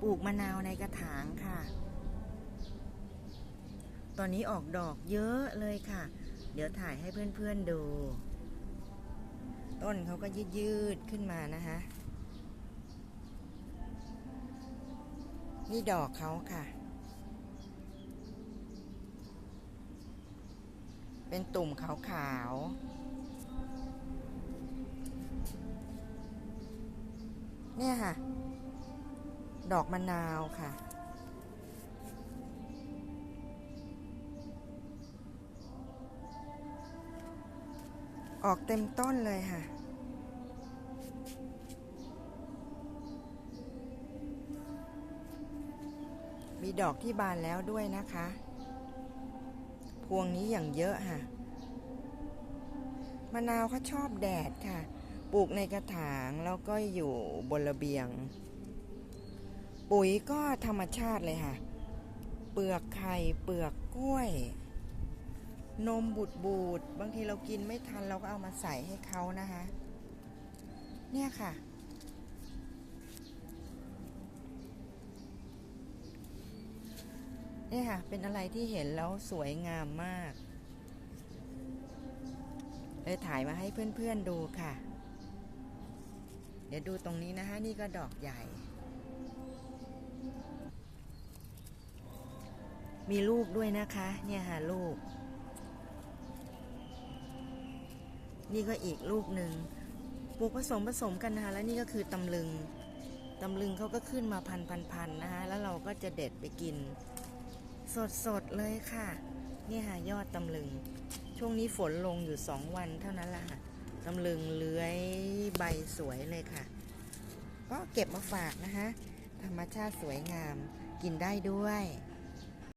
ปลูกมะนาวในกระถางค่ะ ตอนนี้ออกดอกเยอะเลยค่ะ เดี๋ยวถ่ายให้เพื่อนๆดู ต้นเขาก็ยืดๆขึ้นมานะคะ นี่ดอกเขาค่ะ เป็นตุ่มขาวๆ เนี่ยค่ะ ดอกมะนาวค่ะ ออกเต็มต้นเลยค่ะ มีดอกที่บานแล้วด้วยนะคะ พวงนี้อย่างเยอะค่ะ มะนาวเขาชอบแดดค่ะ ปลูกในกระถางแล้วก็อยู่บนระเบียง ปุ๋ยก็ธรรมชาติเลยค่ะ เปลือกไข่เปลือกกล้วย นมบูดบูดบางทีเรากินไม่ทันเราก็เอามาใส่ให้เขานะคะ เนี่ยค่ะ เนี่ยค่ะ เป็นอะไรที่เห็นแล้วสวยงามมากเลยถ่ายมาให้เพื่อนๆดูค่ะ เดี๋ยวดูตรงนี้นะคะ นี่ก็ดอกใหญ่ มีลูกด้วยนะคะ เนี่ยค่ะลูกนี่ก็อีกลูกหนึ่งปลูกผสมผสมกันนะคะ แล้วนี่ก็คือตำลึงตำลึงเขาก็ขึ้นมาพันพันพันนะคะ แล้วเราก็จะเด็ดไปกิน สดสดเลยค่ะ นี่ค่ะยอดตำลึง ช่วงนี้ฝนลงอยู่สองวันเท่านั้นแหละค่ะตำลึงเลื้อยใบสวยเลยค่ะ ก็เก็บมาฝากนะคะ ธรรมชาติสวยงาม กินได้ด้วย